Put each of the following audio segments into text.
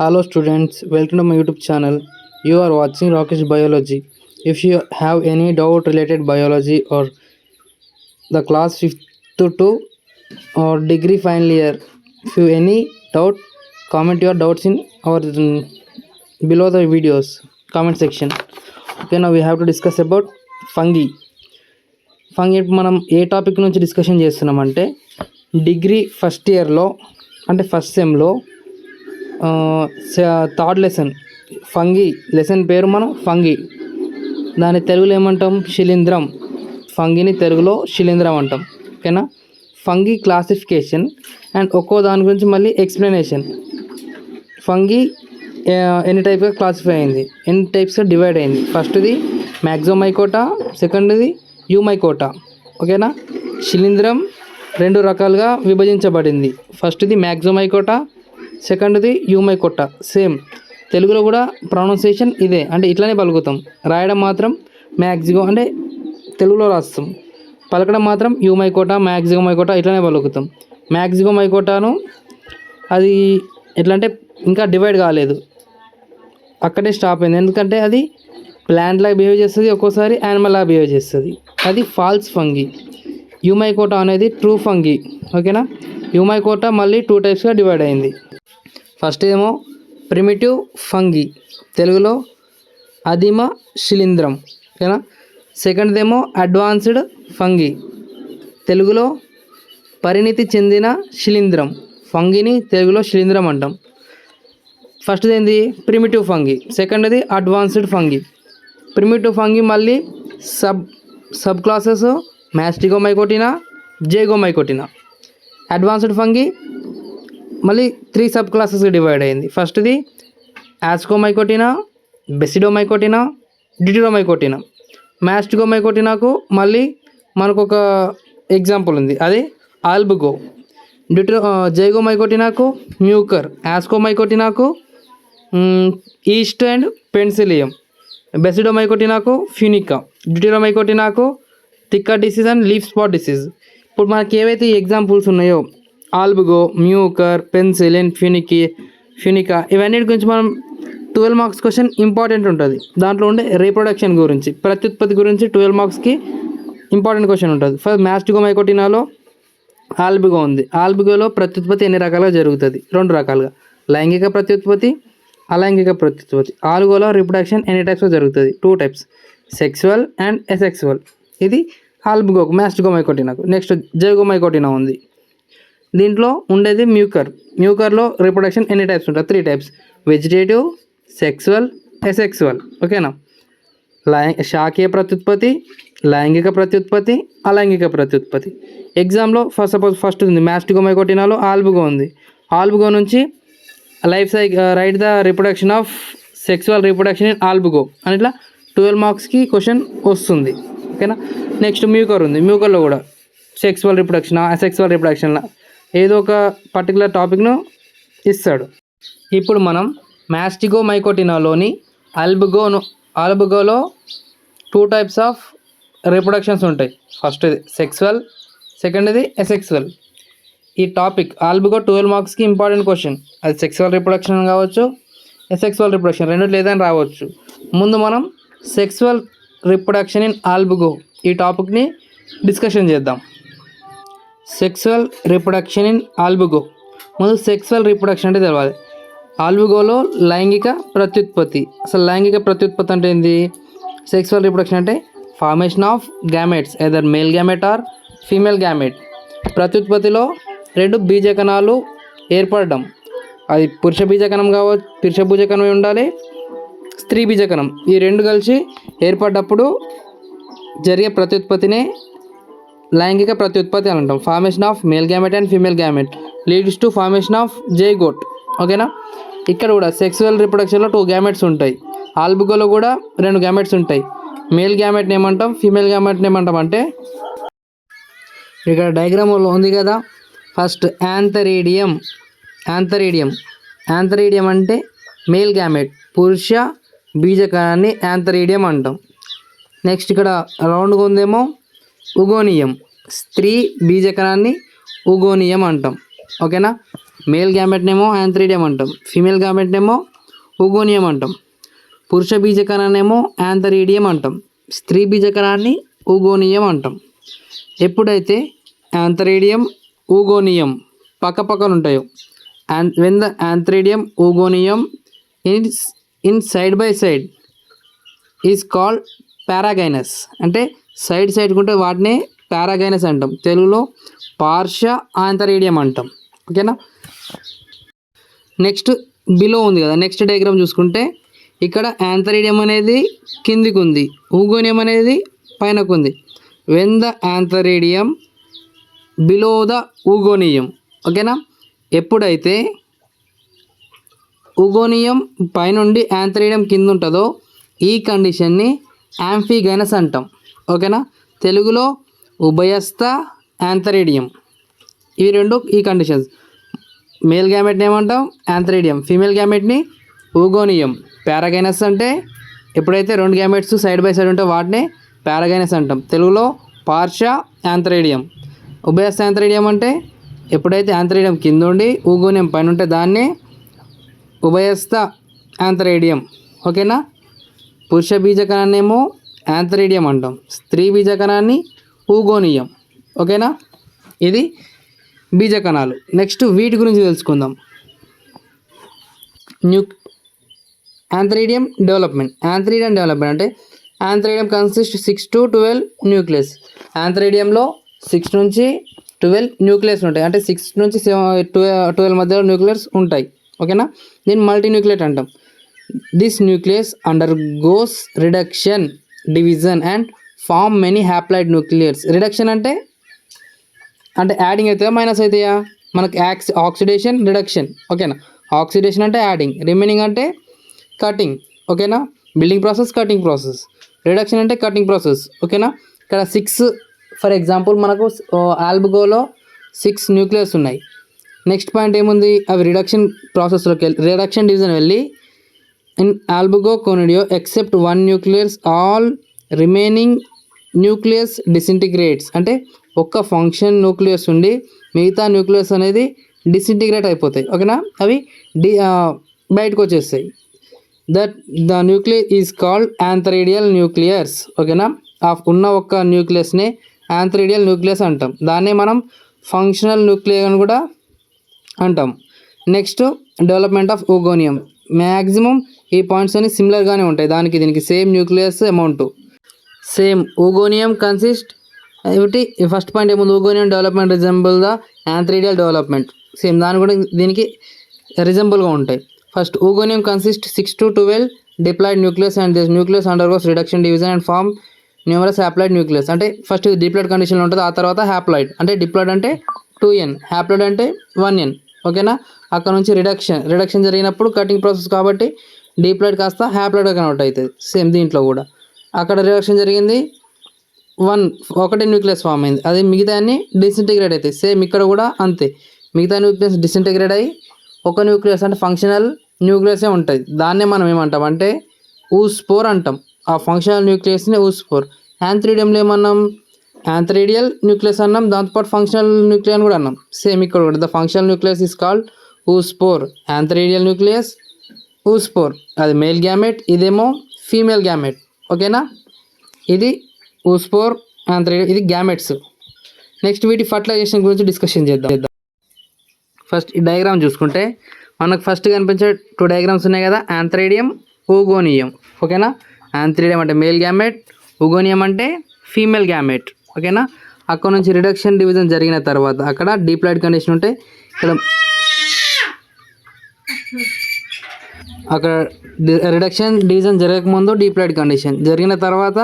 Hello students welcome to my YouTube channel you are watching Rakesh biology if you have any doubt related biology or the class fifth to or degree final year if you any doubt comment your doubts in our below the videos comment section okay నా we have to discuss about fungi fungi మనం ఏ topic నుంచి discussion చేస్తున్నామంటే degree first ఇయర్లో అంటే first సెమ్లో third lesson. Fungi. Lesson పేరు మనం ఫంగి. దాని తెలుగులో ఏమంటాం? శిలీంధ్రం ఫంగిని తెలుగులో శిలీంధ్రం అంటాం. ఓకేనా? ఫంగి క్లాసిఫికేషన్ అండ్ ఒక్కో దాని గురించి మళ్ళీ ఎక్స్ప్లెనేషన్. ఫంగి ఎన్ని టైప్గా క్లాసిఫై అయింది? ఎన్ని టైప్స్గా డివైడ్ అయింది? ఫస్ట్ది మ్యాక్సోమైకోటా సెకండ్ది యూమైకోటా. ఓకేనా? శిలీంధ్రం రెండు రకాలుగా విభజించబడింది. ఫస్ట్ది మ్యాక్సోమైకోటా సెకండ్ది యూమైకోటా సేమ్. తెలుగులో కూడా ప్రొనౌన్సియేషన్ ఇదే అంటే ఇట్లానే పలుకుతాం. రాయడం మాత్రం మ్యాక్సిమం అంటే తెలుగులో రాస్తాం. పలకడం మాత్రం యూమైకోటా మ్యాక్సిమం మైకోటా ఇట్లానే పలుకుతాం. మ్యాక్సిమం మైకోటాను అది ఎట్లా అంటే ఇంకా డివైడ్ కాలేదు. అక్కడే స్టాప్ అయింది. ఎందుకంటే అది ప్లాంట్ లాగా బిహేవ్ చేస్తుంది ఒక్కోసారి యానిమల్ లాగా బిహేవ్ చేస్తుంది. అది ఫాల్స్ ఫంగి. యూమైకోటా అనేది ట్రూ ఫంగి ఓకేనా? యూమైకోటా మళ్ళీ టూ టైప్స్గా డివైడ్ అయింది. ఫస్ట్ ఏమో ప్రిమిటివ్ ఫంగి తెలుగులో అదిమ శిలీంధ్రం ఓకేనా? సెకండ్ ఏమో అడ్వాన్స్డ్ ఫంగి తెలుగులో పరిణితి చెందిన శిలీంధ్రం ఫంగిని తెలుగులో శిలీంధ్రం అంటాం. ఫస్ట్ ఏంది? ప్రిమిటివ్ ఫంగి సెకండ్ది అడ్వాన్స్డ్ ఫంగి ప్రిమిటివ్ ఫంగి మళ్ళీ sub sub classes mastigomycotina zygomycotina advanced fungi మళ్ళీ త్రీ సబ్ క్లాసెస్గా డివైడ్ అయింది. ఫస్ట్ది యాస్కోమైకోటినా బెసిడోమైకోటినా డిటిడోమైకోటినా మ్యాస్టిగోమైకోటినాకు మళ్ళీ మనకు ఒక ఎగ్జాంపుల్ ఉంది. అది ఆల్బుగో డిటో జైగోమైకోటినాకు మ్యూకర్ యాస్కోమైకోటినాకు ఈస్ట్ అండ్ పెన్సిలియం బెసిడోమైకోటినాకు ఫ్యూనికా డిటిరోమైకోటినాకు థిక్క disease and leaf spot disease ఇప్పుడు మనకి ఏవైతే ఎగ్జాంపుల్స్ ఉన్నాయో ఆల్బుగో మ్యూకర్ పెన్సిలిన్ ఫ్యూనికి ఫ్యూనికా ఇవన్నిటి గురించి మనం ట్వెల్వ్ మార్క్స్ క్వశ్చన్ ఇంపార్టెంట్ ఉంటుంది. దాంట్లో ఉండే రీప్రొడక్షన్ గురించి ప్రత్యుత్పత్తి గురించి ట్వెల్వ్ మార్క్స్కి ఇంపార్టెంట్ క్వశ్చన్ ఉంటుంది. ఫస్ట్ మ్యాస్టిగోమైకోటినాలో ఆల్బిగో ఉంది. ఆల్బిగోలో ప్రత్యుత్పత్తి ఎన్ని రకాలుగా జరుగుతుంది? రెండు రకాలుగా. లైంగిక ప్రత్యుత్పత్తి అలైంగిక ప్రత్యుత్పత్తి. ఆల్గోలో రిప్రొడక్షన్ ఎన్ని టైప్స్లో జరుగుతుంది? Two types sexual and asexual ఇది ఆల్బిగో మ్యాస్టిగోమైకోటినాకు నెక్స్ట్ జైగోమైకోటినా ఉంది. దీంట్లో ఉండేది మ్యూకర్. మ్యూకర్లో రిప్రొడక్షన్ ఎన్ని టైప్స్ ఉంటాయి? Three types vegetative sexual asexual ఓకేనా లై శాఖీయ ప్రత్యుత్పత్తి లైంగిక ప్రత్యుత్పత్తి అలైంగిక ప్రత్యుత్పత్తి ఎగ్జామ్లో ఫస్ట్ సపోజ్ ఫస్ట్ ఉంది. మ్యాస్టిగోమైకోటినాలో ఆల్బుగో ఉంది. ఆల్బుగో నుంచి life cycle write the reproduction of sexual reproduction in Albugo అని ఇట్లా ట్వెల్వ్ మార్క్స్కి క్వశ్చన్ వస్తుంది. ఓకేనా? నెక్స్ట్ మ్యూకర్ ఉంది. మ్యూకర్లో కూడా. సెక్సువల్ రిప్రొడక్షన్ అసెక్సువల్ రిప్రొడక్షన్ ఏదో ఒక పర్టికులర్ టాపిక్ను ఇస్తాడు. ఇప్పుడు మనం మ్యాస్టిగో మైకోటినాలోని అల్బుగోను ఆల్బుగోలో టూ టైప్స్ ఆఫ్ రిప్రొడక్షన్స్ ఉంటాయి ఫస్ట్ సెక్సువల్ సెకండ్ది ఎసెక్సువల్ ఈ టాపిక్ ఆల్బుగో ట్వెల్వ్ మార్క్స్కి ఇంపార్టెంట్ క్వశ్చన్ అది సెక్సువల్ రిప్రొడక్షన్ కావచ్చు ఎసెక్సువల్ రిప్రొడక్షన్ రెండు లేదని రావచ్చు. ముందు మనం సెక్సువల్ రిప్రొడక్షన్ ఇన్ ఆల్బుగో ఈ టాపిక్ని డిస్కషన్ చేద్దాం. సెక్సువల్ రిప్రొడక్షన్ ఇన్ ఆల్బుగో ముందు సెక్సువల్ రిప్రొడక్షన్ అంటే తెలవాలి. ఆల్బుగోలో లైంగిక ప్రత్యుత్పత్తి. అసలు లైంగిక ప్రత్యుత్పత్తి అంటే ఏంది? సెక్సువల్ రిప్రొడక్షన్ అంటే formation of gametes either male gamete or female gamete ప్రత్యుత్పత్తిలో రెండు బీజకణాలు ఏర్పడడం. అది పురుష బీజకణం కావచ్చు పురుష బీజకణం ఉండాలి స్త్రీ బీజకణం ఈ రెండు కలిసి ఏర్పడ్డప్పుడు జరిగే ప్రత్యుత్పత్తినే లైంగిక ప్రత్యుత్పత్తి అని అంటాం. Formation of male gamete and female gamete leads to formation of zygote ఓకేనా ఇక్కడ కూడా సెక్సువల్ రిప్రొడక్షన్లో టూ గ్యామెట్స్ ఉంటాయి. ఆల్బుగోలో కూడా రెండు గ్యామెట్స్ ఉంటాయి. మేల్ గ్యామెట్ని ఏమంటాం ఫీమేల్ గ్యామెట్ని ఏమంటాం అంటే ఇక్కడ డయాగ్రామ్లో ఉంది కదా. ఫస్ట్ యాంథరీడియం యాంథరీడియం యాంథరీడియం అంటే మేల్ గ్యామెట్ పురుష బీజకణాన్ని యాంథరీడియం అంటాం. నెక్స్ట్ ఇక్కడ రౌండ్గా ఉందేమో ఉగోనియం. స్త్రీ బీజకణాన్ని ఉగోనియం అంటాం. ఓకేనా మేల్ గ్యామెట్నేమో యాంథరీడియం అంటాం. ఫీమేల్ గ్యామెట్నేమో ఉగోనియం అంటాం. పురుష బీజకణాన్నేమో యాంథరీడియం అంటాం. స్త్రీ బీజకణాన్ని ఊగోనియం అంటాం. ఎప్పుడైతే యాంథరీడియం ఊగోనియం పక్క పక్కన ఉంటాయో when the antheridium oogonium in inside by side is called paragynous. అంటే సైడ్ సైడ్ ఉంటే వాటినే పారాగైనస్ అంటాం. తెలుగులో పార్ష ఆంతరేడియం అంటాం. ఓకేనా? నెక్స్ట్ బిలో ఉంది కదా. నెక్స్ట్ డయాగ్రామ్ చూసుకుంటే ఇక్కడ యాంథరీడియం అనేది కిందికి ఉంది ఊగోనియం అనేది పైనకు ఉంది when the antheridium below the oogonium. ఓకేనా? ఎప్పుడైతే ఉగోనియం పైనుండి యాంథరీడియం కింద ఉంటుందో ఈ కండిషన్ని యాంఫీగైనస్ అంటాం. ఓకేనా? తెలుగులో ఉభయస్థ యాంథరీడియం ఇవి రెండు ఈ కండిషన్స్. మేల్ గ్యామెట్ని ఏమంటాం? యాంథరీడియం ఫీమేల్ గ్యామెట్ని ఊగోనియం పారాగైనస్ అంటే ఎప్పుడైతే రెండు గ్యామెట్స్ సైడ్ బై సైడ్ ఉంటే వాటిని పారాగైనస్ అంటాం. తెలుగులో పార్ష యాంథరీడియం ఉభయస్థ యాంథరీడియం అంటే ఎప్పుడైతే యాంథరీడియం కింద ఉండి ఊగోనియం పైన ఉంటే దాన్ని ఉభయస్థ యాంథరేడియం ఓకేనా? పురుష బీజకణాన్ని ఏమో యాంథరేడియం అంటాం. స్త్రీ బీజకణాన్ని ఊగోనియం. ఓకేనా? ఇది బీజకణాలు నెక్స్ట్ వీటి గురించి తెలుసుకుందాం. New antheridium development. Antheridium development అంటే antheridium consist six to twelve nucleus యాంథరీడియంలో six నుంచి ట్వెల్వ్ న్యూక్లియస్ ఉంటాయి. అంటే సిక్స్ నుంచి సెవెన్ ట్వెల్వ్ మధ్యలో న్యూక్లియస్ ఉంటాయి. ఓకేనా? దీన్ని మల్టీన్యూక్లియేట్ అంటాం. This nucleus undergoes reduction division and form many haploid nuclears reduction అంటే? అంటే యాడింగ్ అవుతాయా మైనస్ అవుతాయా మనకు యాక్స్ ఆక్సిడేషన్ రిడక్షన్ ఓకేనా? ఆక్సిడేషన్ అంటే యాడింగ్ రిమైనింగ్ అంటే కటింగ్ ఓకేనా? Building process cutting process reduction అంటే కటింగ్ ప్రాసెస్ ఓకేనా? ఇక్కడ సిక్స్ ఫర్ ఎగ్జాంపుల్ మనకు ఆల్బగోలో సిక్స్ న్యూక్లియస్ ఉన్నాయి. నెక్స్ట్ పాయింట్ ఏముంది? అవి రిడక్షన్ ప్రాసెస్లోకి వెళ్ళి రిడక్షన్ డివిజన్ వెళ్ళి in ఆల్బుగో కోనిడియో except one nuclears all remaining nucleus disintegrates అంటే ఒక్క ఫంక్షన్ న్యూక్లియస్ ఉండి మిగతా న్యూక్లియస్ అనేది డిసింటిగ్రేట్ అయిపోతాయి. ఓకేనా? అవి డి బయటకు వచ్చేస్తాయి. That the nuclear is called antheridial nuclears ఓకేనా? ఆ ఉన్న ఒక్క న్యూక్లియస్ని యాంథరేడియల్ న్యూక్లియస్ అంటాం. దాన్నే మనం ఫంక్షనల్ న్యూక్లియర్ అని కూడా అంటాం. Next development of oogonium maximum ఈ పాయింట్స్ అన్ని సిమిలర్గానే ఉంటాయి. దానికి దీనికి same nucleus amount same oogonium consist ఏమిటి? ఫస్ట్ పాయింట్ ఏముంది? Oogonium development resemble the antheridial development same దాని కూడా దీనికి రిజంబుల్గా ఉంటాయి. First oogonium consist six to twelve diploid nucleus and this nucleus undergoes reduction division and form numerous haploid nucleus అంటే first diploid కండిషన్లో ఉంటుంది ఆ తర్వాత హ్యాప్లాయిడ్ అంటే డిప్లాయిడ్ అంటే టూ ఎన్ హ్యాప్లాయిడ్ అంటే వన్ ఎన్ ఓకేనా? అక్కడ నుంచి రిడక్షన్ రిడక్షన్ జరిగినప్పుడు కటింగ్ ప్రాసెస్ కాబట్టి డీప్లాయిడ్ కాస్త హ్యాప్లాయిడ్గా కన్వర్ట్ అవుతుంది. సేమ్ దీంట్లో కూడా. అక్కడ రిడక్షన్ జరిగింది. వన్ ఒకటి న్యూక్లియస్ ఫామ్ అయింది. అది మిగతాన్ని డిసింటిగ్రేట్ అవుతాయి. సేమ్ ఇక్కడ కూడా అంతే. మిగతా న్యూక్లియస్ డిసింటిగ్రేట్ అయ్యి ఒక న్యూక్లియస్ అంటే ఫంక్షనల్ న్యూక్లియసే ఉంటుంది దాన్నే మనం ఏమంటాం అంటే ఊస్పోర్ అంటాం. ఆ ఫంక్షనల్ న్యూక్లియస్ని ఊస్పోర్ యాంథ్రీడియంలో ఏమన్నాం? యాంథ్రీడియల్ న్యూక్లియస్ అన్నాం దాంతోపాటు ఫంక్షనల్ న్యూక్లియస్ అని కూడా అన్నాం. సేమ్ ఇక్కడ కూడా. The functional nucleus is called oospore antheridial nucleus oospore అది మేల్ గ్యామెట్ ఇదేమో ఫీమేల్ గ్యామెట్ ఓకేనా ఇది ఊస్పోర్ యాంథ్రీడియల్ ఇది గ్యామెట్స్ నెక్స్ట్ వీటి ఫర్టిలైజేషన్ గురించి డిస్కషన్ చేద్దాం. ఫస్ట్ ఈ డయాగ్రామ్ చూసుకుంటే మనకు ఫస్ట్ కనిపించే టూ డయాగ్రామ్స్ ఉన్నాయి కదా. యాంథ్రేడియం ఊగోనియం ఓకేనా యాంథ్రేడియం అంటే మేల్ గ్యామెట్ ఊగోనియం అంటే ఫీమేల్ గ్యామెట్ ఓకేనా? అక్కడ నుంచి రిడక్షన్ డివిజన్ జరిగిన తర్వాత అక్కడ డీప్లాయిడ్ కండిషన్ ఉంటే ఇక్కడ అక్కడ రిడక్షన్ డివిజన్ జరగకముందు డీప్లాయిడ్ కండిషన్ జరిగిన తర్వాత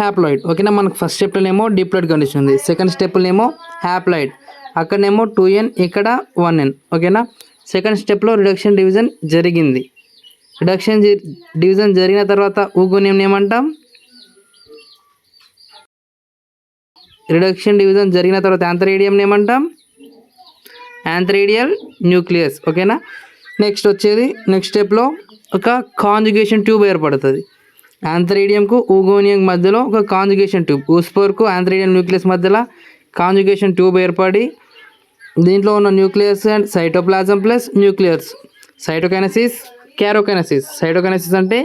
హ్యాప్లాయిడ్ ఓకేనా? మనకు ఫస్ట్ స్టెప్లోనేమో డీప్లాయిడ్ కండిషన్ ఉంది. సెకండ్ స్టెప్లోనేమో హ్యాప్లాయిడ్ అక్కడనేమో టూ ఎన్ ఇక్కడ వన్ ఎన్ ఓకేనా? సెకండ్ స్టెప్లో రిడక్షన్ డివిజన్ జరిగింది. రిడక్షన్ డివిజన్ జరిగిన తర్వాత ఊగునియం ఏమంటాం? రిడక్షన్ డివిజన్ జరిగిన తర్వాత యాంథరేడియంని ఏమంటాం? యాంథరేడియల్ న్యూక్లియస్ ఓకేనా నెక్స్ట్ వచ్చేది నెక్స్ట్ స్టెప్లో ఒక కాంజుగేషన్ ట్యూబ్ ఏర్పడుతుంది. యాంథరేడియంకు ఊగోనియం మధ్యలో ఒక కాంజుగేషన్ ట్యూబ్ ఊస్పోర్కు యాంథరేడియం న్యూక్లియస్ మధ్యలో కాంజుగేషన్ ట్యూబ్ ఏర్పడి దీంట్లో ఉన్న nucleus and cytoplasm plus nuclears cytokinesis karyokinesis cytokinesis అంటే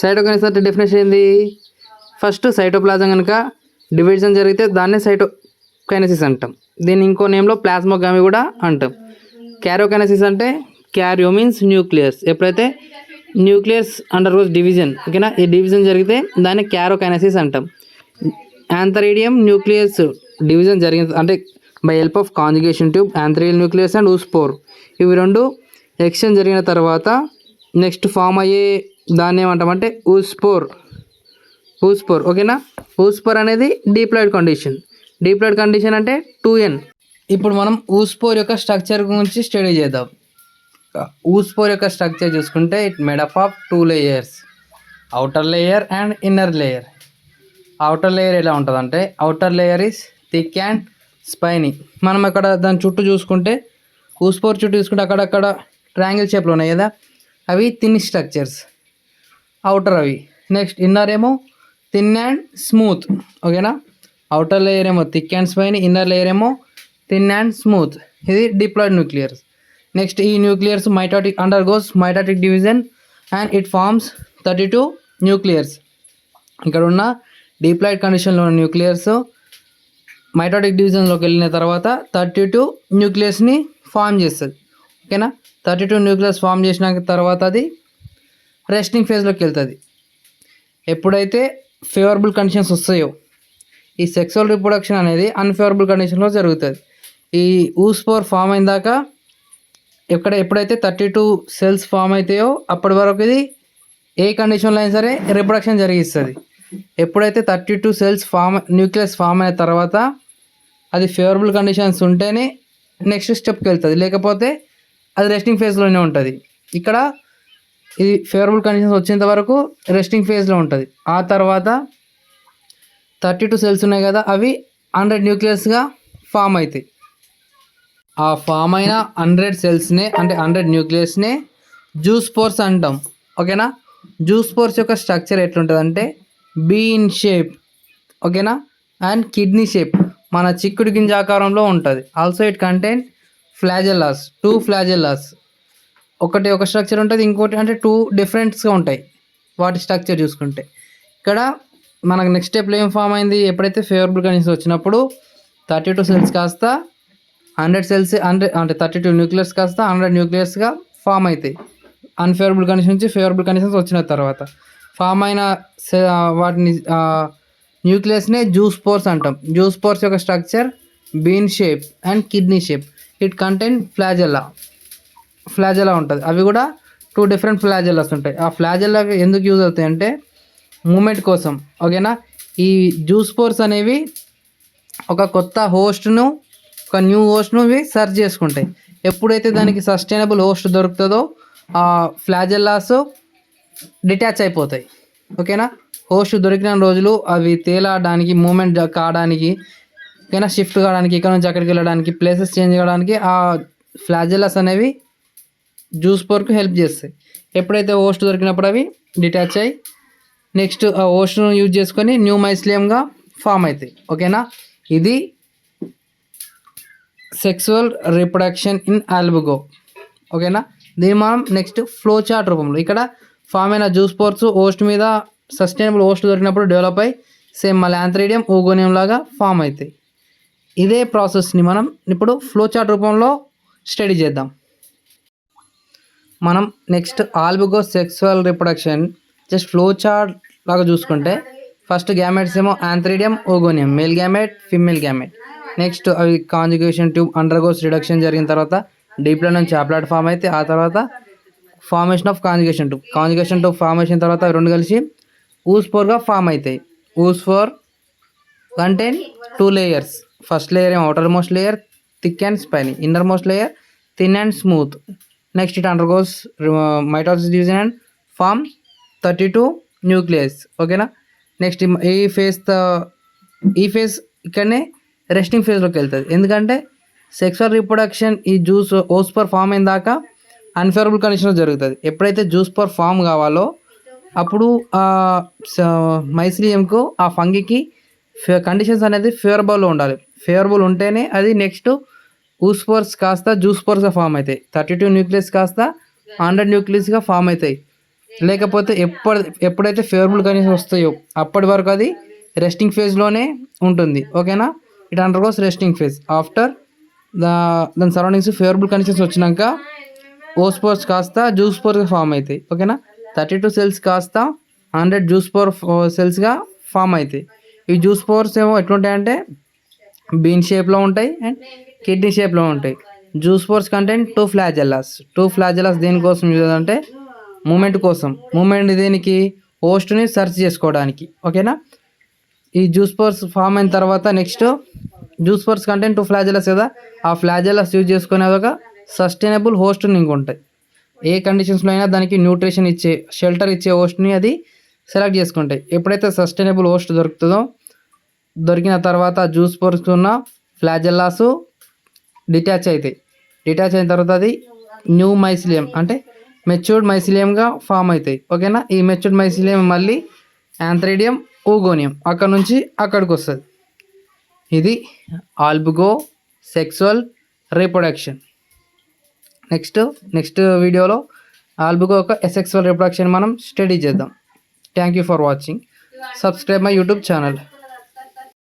సైటోకైనసిస్ అంటే డెఫినేషన్ ఏంది? ఫస్ట్ సైటోప్లాజం కనుక డివిజన్ జరిగితే దాన్నే సైటోకైనసిస్ అంటాం. దీన్ని ఇంకో నేమ్లో ప్లాస్మోగామి కూడా అంటాం. క్యారోకైనసిస్ అంటే క్యారియో మీన్స్ న్యూక్లియస్. ఎప్పుడైతే న్యూక్లియస్ అండర్ గోస్ డివిజన్ ఓకేనా? ఈ డివిజన్ జరిగితే దాన్ని క్యారోకైనసిస్ అంటాం. యాంథరీడియం న్యూక్లియస్ డివిజన్ జరిగింది అంటే by help of conjugation tube antheridial nucleus and oospore ఇవి రెండు ఎక్స్చేంజ్ జరిగిన తర్వాత నెక్స్ట్ ఫామ్ అయ్యే దాన్ని ఏమంటామంటే ఊస్పోర్ ఊస్పోర్ ఓకేనా? ఊస్పోర్ అనేది డీప్లాయిడ్ కండిషన్. డీప్లాయిడ్ కండిషన్ అంటే టూ ఎన్. ఇప్పుడు మనం ఊస్పోర్ యొక్క స్ట్రక్చర్ గురించి స్టడీ చేద్దాం. ఊస్పోర్ యొక్క స్ట్రక్చర్ చూసుకుంటే it made up of two layers. Outer layer and inner layer. Outer layer ఎలా ఉంటుంది అంటే outer layer is thick and spiny. మనం అక్కడ దాని చుట్టూ చూసుకుంటే ఊస్పోర్ చుట్టూ చూసుకుంటే అక్కడక్కడ ట్రయాంగిల్ షేప్లో ఉన్నాయి కదా అవి థిన్ స్ట్రక్చర్స్ అవుటర్ అవి. నెక్స్ట్ ఇన్నర్ ఏమో థిన్ అండ్ స్మూత్ ఓకేనా అవుటర్ లేయర్ ఏమో thick and spine inner layer ఏమో థిన్ అండ్ స్మూత్ ఇది డిప్లాయిడ్ న్యూక్లియర్స్ నెక్స్ట్ ఈ nuclears mitotic undergoes mitotic division and it forms thirty two nuclears ఇక్కడ ఉన్న diploid కండిషన్లో ఉన్న న్యూక్లియర్స్ మైటాటిక్ డివిజన్లోకి వెళ్ళిన తర్వాత థర్టీ టూ న్యూక్లియస్ని ఫామ్ చేస్తుంది. ఓకేనా థర్టీ టూ న్యూక్లియస్ ఫామ్ చేసిన తర్వాత అది రెస్టింగ్ ఫేజ్లోకి వెళ్తుంది. ఎప్పుడైతే ఫేవరబుల్ కండిషన్స్ వస్తాయో. ఈ సెక్సువల్ రిప్రొడక్షన్ అనేది అన్ఫేవరబుల్ కండిషన్లో జరుగుతుంది. ఈ ఊస్పోర్ ఫామ్ అయిన దాకా ఎక్కడ ఎప్పుడైతే థర్టీ టూ సెల్స్ ఫామ్ అవుతాయో అప్పటి వరకు ఇది ఏ కండిషన్లో అయినా సరే రిప్రొడక్షన్ జరిగిస్తుంది. ఎప్పుడైతే thirty two cells form nucleus form అయిన తర్వాత అది ఫేవరబుల్ కండిషన్స్ ఉంటేనే నెక్స్ట్ స్టెప్కి వెళ్తుంది. లేకపోతే అది రెస్టింగ్ ఫేజ్లోనే ఉంటుంది. ఇక్కడ ఇది ఫేవరబుల్ కండిషన్స్ వచ్చేంత వరకు రెస్టింగ్ ఫేజ్లో ఉంటుంది. ఆ తర్వాత థర్టీ టూ సెల్స్ ఉన్నాయి కదా అవి హండ్రెడ్ న్యూక్లియస్గా ఫామ్ అవుతాయి ఆ ఫామ్ అయిన హండ్రెడ్ సెల్స్నే అంటే హండ్రెడ్ న్యూక్లియస్నే జ్యూస్ పోర్స్ అంటాం. ఓకేనా? జ్యూస్ పోర్స్ యొక్క స్ట్రక్చర్ ఎట్లుంటుంది అంటే బీన్ షేప్ ఓకేనా? అండ్ కిడ్నీ షేప్ మన చిక్కుడు గింజ ఆకారంలో ఉంటుంది. Also it contain flagellas two flagellas ఒకటి ఒక స్ట్రక్చర్ ఉంటుంది ఇంకోటి అంటే టూ డిఫరెంట్స్గా ఉంటాయి. వాటి స్ట్రక్చర్ చూసుకుంటే. ఇక్కడ మనకు నెక్స్ట్ స్టెప్లో ఏం ఫామ్ అయింది? ఎప్పుడైతే ఫేవరబుల్ కండిషన్స్ వచ్చినప్పుడు థర్టీ టూ సెల్స్ కాస్త హండ్రెడ్ సెల్స్ హండ్రెడ్ అంటే థర్టీ టూ న్యూక్లియర్స్ కాస్త హండ్రెడ్ న్యూక్లియర్స్గా ఫామ్ అవుతాయి అన్ఫేవరబుల్ కండిషన్ నుంచి ఫేవరబుల్ కండిషన్స్ వచ్చిన తర్వాత. ఫామ్ అయిన సె- వాటిని న్యూక్లియస్నే జ్యూస్ పోర్స్ అంటాం. జ్యూస్ పోర్స్ యొక్క structure bean shape and kidney shape it content flagella flagella ఉంటుంది. అవి కూడా టూ డిఫరెంట్ ఫ్లాజెల్లాస్ ఉంటాయి. ఆ ఫ్లాజెల్లా ఎందుకు యూజ్ అవుతాయి అంటే మూమెంట్ కోసం. ఓకేనా ఈ జ్యూస్ పోర్స్ అనేవి ఒక కొత్త హోస్ట్ను ఒక న్యూ హోస్ట్ను ఇవి సర్చ్ చేసుకుంటాయి. ఎప్పుడైతే దానికి సస్టైనబుల్ హోస్ట్ దొరుకుతుందో ఆ ఫ్లాజెల్లాస్ డిటాచ్ అయిపోతాయి. ఓకేనా హోస్ట్ దొరికిన రోజులు అవి తేలాడడానికి మూమెంట్ కావడానికి ఓకేనా షిఫ్ట్ కావడానికి ఇక్కడ నుంచి అక్కడికి వెళ్ళడానికి ప్లేసెస్ చేంజ్ కావడానికి ఆ ఫ్లాజెల్లాస్ అనేవి జ్యూస్ పోర్కు హెల్ప్ చేస్తాయి. ఎప్పుడైతే హోస్ట్ దొరికినప్పుడు అవి డిటాచ్ అయ్యి నెక్స్ట్ ఆ హోస్ట్ను యూజ్ చేసుకొని న్యూ మైస్లియంగా ఫామ్ అవుతాయి. ఓకేనా? ఇది సెక్సువల్ రిప్రొడక్షన్ ఇన్ ఆల్బుగో ఓకేనా? దీన్ని మనం నెక్స్ట్ ఫ్లో చార్ట్ రూపంలో ఇక్కడ ఫామ్ అయిన జ్యూస్ పోర్స్ హోస్ట్ మీద సస్టైనబుల్ హోస్ట్ దొరికినప్పుడు డెవలప్ అయ్యి సేమ్ మళ్ళీ యాంథ్రీడియం ఓగోనియం లాగా ఫామ్ అవుతాయి. ఇదే ప్రాసెస్ని మనం ఇప్పుడు ఫ్లో చార్ట్ రూపంలో స్టడీ చేద్దాం. మనం next Albugo sexual reproduction just flow chart లాగా చూసుకుంటే ఫస్ట్ గ్యామెట్స్ ఏమో antheridium oogonium male gamete female gamete next అవి కాంజుగేషన్ ట్యూబ్ అండర్గోస్ రిడక్షన్ జరిగిన తర్వాత డీప్లో నుంచి అప్లాట్ ఫామ్ అయితే ఆ తర్వాత formation of conjugation tube conjugation tube formation తర్వాత అవి రెండు కలిసి ఊస్పోర్గా ఫామ్ అవుతాయి. Oospore contain two layers first layer ఏమో outermost layer thick and spiny innermost layer thin and smooth next it undergoes mitosis division and form thirty two nucleus ఓకేనా next ఈ phase ఈ ఫేజ్ ఇక్కడనే రెస్టింగ్ ఫేజ్లోకి వెళ్తుంది. ఎందుకంటే sexual reproduction ఈ juice ఓస్పర్ form అయిన దాకా అన్ఫేవరబుల్ కండిషన్లో జరుగుతుంది. ఎప్పుడైతే జ్యూస్ పర్ ఫామ్ కావాలో అప్పుడు ఆ మైసిలియంకు ఆ ఫంగికి కండిషన్స్ అనేది ఫేవరబుల్లో ఉండాలి. ఫేవరబుల్ ఉంటేనే అది నెక్స్ట్ ఊస్పోర్స్ కాస్త జూస్పోర్స్గా ఫామ్ అవుతాయి థర్టీ టూ న్యూక్లియస్ కాస్త హండ్రెడ్ న్యూక్లియస్గా ఫామ్ అవుతాయి లేకపోతే ఎప్పుడు ఎప్పుడైతే ఫేవరబుల్ కండిషన్స్ వస్తాయో అప్పటి వరకు అది రెస్టింగ్ ఫేజ్లోనే ఉంటుంది. ఓకేనా? It undergoes resting phase. After దా దాని సరౌండింగ్స్ ఫేవరబుల్ కండిషన్స్ వచ్చినాక ఓస్పోర్స్ కాస్త జ్యూస్ స్పోర్గా ఫామ్ అవుతాయి ఓకేనా? థర్టీ టూ సెల్స్ కాస్త హండ్రెడ్ జ్యూస్ స్పోర్ సెల్స్గా ఫామ్ అవుతాయి ఈ జ్యూస్ స్పోర్స్ ఏమో ఎట్లుంటాయంటే బీన్ షేప్లో ఉంటాయి అండ్ కిడ్నీ షేప్లో ఉంటాయి. Zoospores content two flagellas two flagellas దేనికోసం యూజ్ అంటే మూమెంట్ కోసం. మూమెంట్ దేనికి? హోస్ట్ని సెర్చ్ చేసుకోవడానికి. ఓకేనా? ఈ జ్యూస్ పోర్స్ ఫామ్ అయిన తర్వాత next zoospores content two flagellas కదా? ఆ ఫ్లాజెలస్ యూజ్ చేసుకునే ఒక సస్టైనబుల్ హోస్ట్ని ఇంక ఉంటాయి. ఏ కండిషన్స్లో అయినా దానికి న్యూట్రిషన్ ఇచ్చే షెల్టర్ ఇచ్చే హోస్ట్ని అది సెలెక్ట్ చేసుకుంటాయి. ఎప్పుడైతే సస్టైనబుల్ హోస్ట్ దొరుకుతుందో దొరికిన తర్వాత జ్యూస్ పోర్స్ ఉన్న ఫ్లాజెల్లాస్ డిటాచ్ అవుతాయి డిటాచ్ అయిన తర్వాత అది న్యూ మైసిలియం అంటే మెచ్యూర్డ్ మైసిలియంగా ఫామ్ అవుతాయి. ఓకేనా ఈ మెచ్యూర్డ్ మైసిలియం మళ్ళీ యాంథ్రేడియం ఊగోనియం అక్కడ నుంచి అక్కడికి వస్తుంది. ఇది Albugo sexual reproduction next next వీడియోలో ఆల్బుగో ఒక ఎసెక్సువల్ రీప్రొడక్షన్ మనం స్టడీ చేద్దాం. Thank you for watching subscribe my YouTube channel